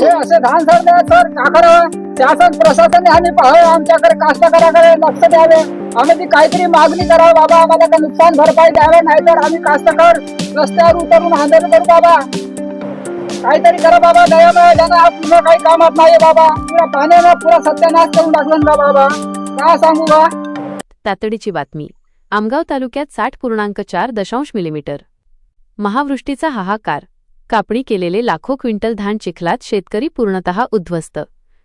हे असे धान सरले सर का करावं शासन प्रशासनाने आम्ही पाहावं आमच्याकडे कास्तकाराकडे लक्ष द्यावे. आम्ही ती काहीतरी मागणी करावं बाबा आम्हाला का नुकसान भरपाई द्यावे नाहीतर आम्ही कास्तकार रस्त्यावर उतरून आंदोलन करू बाबा. काहीतरी करा बाबा दयामय ज्यांना पुन्हा काही कामात नाही बाबा. पुरा पाण्यानं पुरा सत्यानाश करून टाकलं ना बाबा. का सांगू बा? तातडीची बातमी. आमगाव तालुक्यात साठ पूर्णांक चार दशांश मिलीमीटर. महावृष्टीचा हाहाकार. कापणी केलेले लाखो क्विंटल धान चिखलात शेतकरी पूर्णतः उद्ध्वस्त.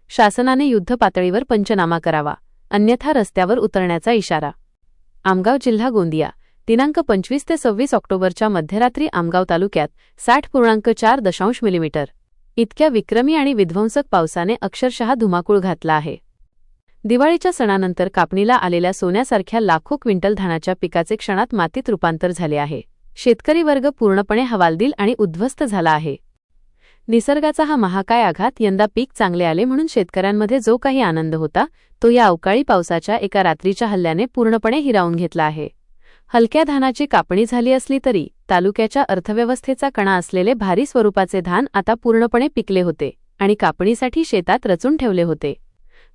शासनाने युद्ध पातळीवर पंचनामा करावा अन्यथा रस्त्यावर उतरण्याचा इशारा. आमगाव जिल्हा गोंदिया दिनांक पंचवीस ते सव्वीस ऑक्टोबरच्या मध्यरात्री आमगाव तालुक्यात साठ पूर्णांक चार दशांश मिलीमीटर. इतक्या विक्रमी आणि विध्वंसक पावसाने अक्षरशः धुमाकूळ घातला आहे. दिवाळीच्या सणानंतर कापणीला आलेल्या सोन्यासारख्या लाखो क्विंटल धानाच्या पिकाचे क्षणात मातीत रूपांतर झाले आहे. शेतकरी वर्ग पूर्णपणे हवालदिल आणि उद्ध्वस्त झाला आहे. निसर्गाचा हा महाकाय आघात यंदा पीक चांगले आले म्हणून शेतकऱ्यांमध्ये जो काही आनंद होता तो या अवकाळी पावसाच्या एका रात्रीच्या हल्ल्याने पूर्णपणे हिरावून घेतला आहे. हलक्या धानाची कापणी झाली असली तरी तालुक्याच्या अर्थव्यवस्थेचा कणा असलेले भारी स्वरूपाचे धान आता पूर्णपणे पिकले होते आणि कापणीसाठी शेतात रचून ठेवले होते.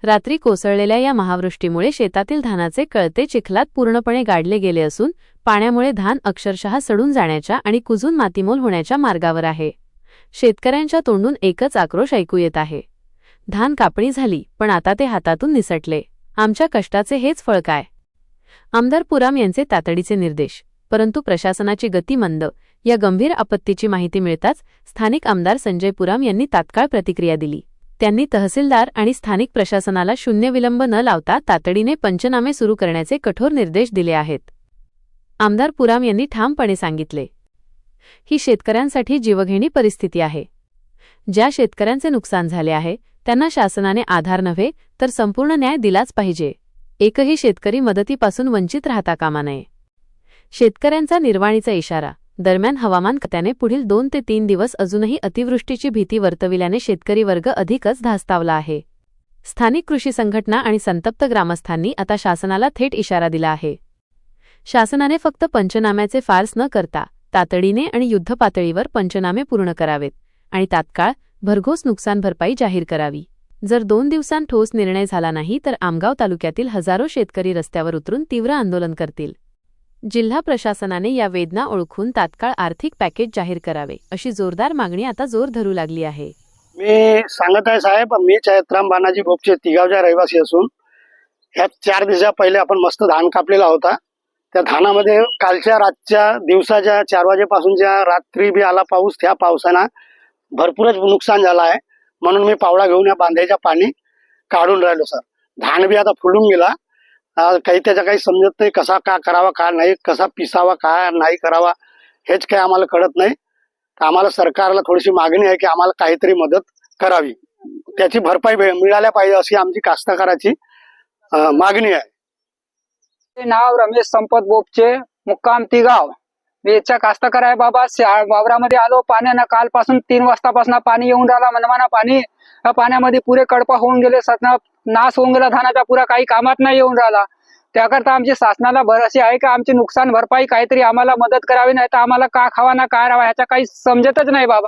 रात्री कोसळलेल्या या महावृष्टीमुळे शेतातील धानाचे कळते चिखलात पूर्णपणे गाडले गेले असून पाण्यामुळे धान अक्षरशः सडून जाण्याच्या आणि कुजून मातीमोल होण्याच्या मार्गावर आहे. शेतकऱ्यांच्या तोंडून एकच आक्रोश ऐकू येत आहे. धान कापणी झाली पण आता ते हातातून निसटले. आमच्या कष्टाचे हेच फळ काय? आमदार पुराम यांचे तातडीचे निर्देश. परंतु प्रशासनाची गती मंद. या गंभीर आपत्तीची माहिती मिळताच स्थानिक आमदार संजय पुराम यांनी तात्काळ प्रतिक्रिया दिली. त्यांनी तहसीलदार आणि स्थानिक प्रशासनाला शून्य विलंब न लावता तातडीने पंचनामे सुरू करण्याचे कठोर निर्देश दिले आहेत. आमदार पुराम यांनी ठामपणे सांगितले. ही शेतकऱ्यांसाठी जीवघेणी परिस्थिती आहे. ज्या शेतकऱ्यांचे नुकसान झाले आहे त्यांना शासनाने आधार नव्हे तर संपूर्ण न्याय दिलाच पाहिजे. एकही शेतकरी मदतीपासून वंचित राहता कामा नये. शेतकऱ्यांचा निर्वाणीचा इशारा दरम्यान हवामान खात्याने पुढील दोन ते तीन दिवस अजूनही अतिवृष्टीची भीती वर्तविल्याने शेतकरी वर्ग अधिकच धास्तावला आहे. स्थानिक कृषी संघटना आणि संतप्त ग्रामस्थांनी आता शासनाला थेट इशारा दिला आहे. शासनाने फक्त पंचनाम्याचे फार्स न करता तातडीने आणि युद्धपातळीवर पंचनामे पूर्ण करावेत आणि तात्काळ भरघोस नुकसान भरपाई जाहीर करावी. जर दोन दिवसांत ठोस निर्णय झाला नाही तर आमगाव तालुक्यातील हजारो शेतकरी रस्त्यावर उतरून तीव्र आंदोलन करतील. जिल्हा प्रशासनाने या वेदना ओळखून तात्काळ आर्थिक पॅकेज जाहीर करावे अशी जोरदार मागणी आता जोर धरू लागली आहे. मी सांगत आहे साहेब मी चैत्राम बानाजी भोपचे तिगावच्या रहिवासी असून. ह्या चार दिवसा पहिले आपण मस्त धान कापलेला होता. त्या धानामध्ये कालच्या रातच्या दिवसाच्या चार वाजेपासूनच्या रात्री बी आला पाऊस. त्या पावसानं भरपूरच नुकसान झालं आहे. म्हणून मी पावडा घेऊन या बांधायच्या पाणी काढून राहिलो सर. धान बी आता फुलून गेला. काही त्याचा काही समजत नाही कसा का करावा का नाही कसा पिसावा का नाही करावा हेच काही आम्हाला कळत नाही. तर आम्हाला सरकारला थोडीशी मागणी आहे की आम्हाला काहीतरी मदत करावी. त्याची भरपाई भे- मिळाल्या पाहिजे अशी आमची कास्तकाराची मागणी आहे. नाव रमेश संपत बोपचे मुक्काम तिगाव. वेचा कास्तकार आहे बाबा वावरामध्ये आलो पाण्यानं कालपासून तीन वाजतापासून पाणी येऊन राहिला मनमाना पाणी. पाण्यामध्ये पुरे कडपा होऊन गेले सतना नाश होऊन गेला धानाचा पुरा काही कामात नाही येऊन राहिला. त्याकरता आमची शासनाला भरशी आहे की? आमची नुकसान भरपाई काहीतरी आम्हाला मदत करावी नाही तर आम्हाला का खावा ना काय राहावा ह्याचा काही समजतच नाही बाबा.